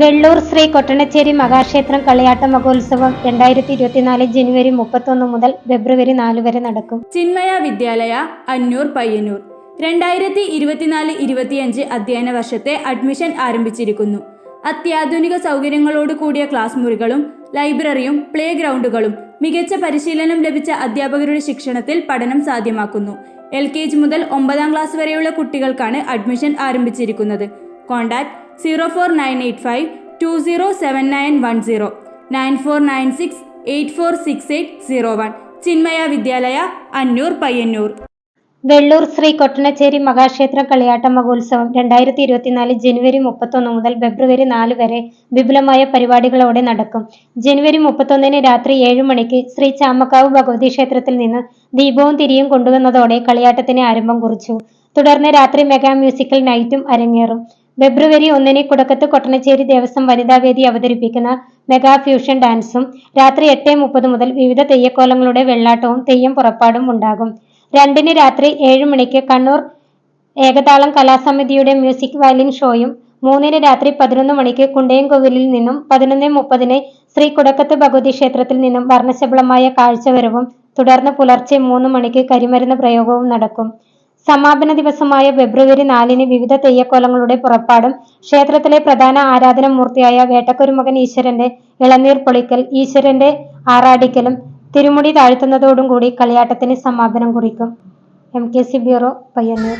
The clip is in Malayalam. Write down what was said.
വെള്ളൂർ ശ്രീ കൊട്ടണച്ചേരി മഹാക്ഷേത്രം കളിയാട്ട മഹോത്സവം രണ്ടായിരത്തി ഇരുപത്തിനാല് ജനുവരി മുപ്പത്തൊന്ന് മുതൽ ഫെബ്രുവരി നാല് വരെ നടക്കും. ചിന്മയ വിദ്യാലയ അന്നൂർ പയ്യന്നൂർ. രണ്ടായിരത്തി ഇരുപത്തിനാല് ഇരുപത്തിയഞ്ച് അധ്യയന വർഷത്തെ അഡ്മിഷൻ ആരംഭിച്ചിരിക്കുന്നു. അത്യാധുനിക സൗകര്യങ്ങളോട് കൂടിയ ക്ലാസ് മുറികളും ലൈബ്രറിയും പ്ലേ ഗ്രൗണ്ടുകളും മികച്ച പരിശീലനം ലഭിച്ച അധ്യാപകരുടെ ശിക്ഷണത്തിൽ പഠനം സാധ്യമാക്കുന്നു. എൽ മുതൽ ഒമ്പതാം ക്ലാസ് വരെയുള്ള കുട്ടികൾക്കാണ് അഡ്മിഷൻ ആരംഭിച്ചിരിക്കുന്നത്. Contact zero four nine eight five two zero seven nine one zero nine four nine six eight four six eight zero one Chinmaya Vidyalaya Annur Payyanur. Vellur Shri Kottanacheri മഹാക്ഷേത്ര കളിയാട്ട മഹോത്സവം രണ്ടായിരത്തി ഇരുപത്തിനാല് ജനുവരി മുപ്പത്തൊന്ന് മുതൽ ഫെബ്രുവരി നാല് വരെ വിപുലമായ പരിപാടികളോടെ നടക്കും. ജനുവരി മുപ്പത്തൊന്നിന് രാത്രി ഏഴ് മണിക്ക് ശ്രീ ചാമക്കാവ് ഭഗവതി ക്ഷേത്രത്തിൽ നിന്ന് ദീപവും തിരിയും കൊണ്ടുവന്നതോടെ കളിയാട്ടത്തിന് ആരംഭം കുറിച്ചു. തുടർന്ന് രാത്രി മെഗാ മ്യൂസിക്കൽ നൈറ്റും അരങ്ങേറും. ഫെബ്രുവരി ഒന്നിന് കുടക്കത്ത് കൊട്ടനച്ചേരി ദേവസ്വം വനിതാവേദി അവതരിപ്പിക്കുന്ന മെഗാ ഫ്യൂഷൻ ഡാൻസും രാത്രി എട്ട് മുപ്പത് മുതൽ വിവിധ തെയ്യക്കോലങ്ങളുടെ വെള്ളാട്ടവും തെയ്യം പുറപ്പാടും ഉണ്ടാകും. രണ്ടിന് രാത്രി ഏഴ് മണിക്ക് കണ്ണൂർ ഏകതാളം കലാസമിതിയുടെ മ്യൂസിക് വയലിൻ ഷോയും മൂന്നിന് രാത്രി പതിനൊന്ന് മണിക്ക് കുണ്ടയംകോവിലിൽ നിന്നും പതിനൊന്ന് മുപ്പതിന് ശ്രീ കുടക്കത്ത് ഭഗവതി ക്ഷേത്രത്തിൽ നിന്നും വർണശബളമായ കാഴ്ചവരവും തുടർന്ന് പുലർച്ചെ മൂന്ന് മണിക്ക് കരിമരുന്ന് പ്രയോഗവും നടക്കും. സമാപന ദിവസമായ ഫെബ്രുവരി നാലിന് വിവിധ തെയ്യക്കോലങ്ങളുടെ പുറപ്പാടും ക്ഷേത്രത്തിലെ പ്രധാന ആരാധന മൂർത്തിയായ വേട്ടക്കുരുമകൻ ഈശ്വരന്റെ ഇളനീർ പൊളിക്കൽ ഈശ്വരന്റെ ആറാടിക്കലും തിരുമുടി താഴ്ത്തുന്നതോടും കൂടി കളിയാട്ടത്തിന് സമാപനം കുറിക്കും. M K C bureau Payyanur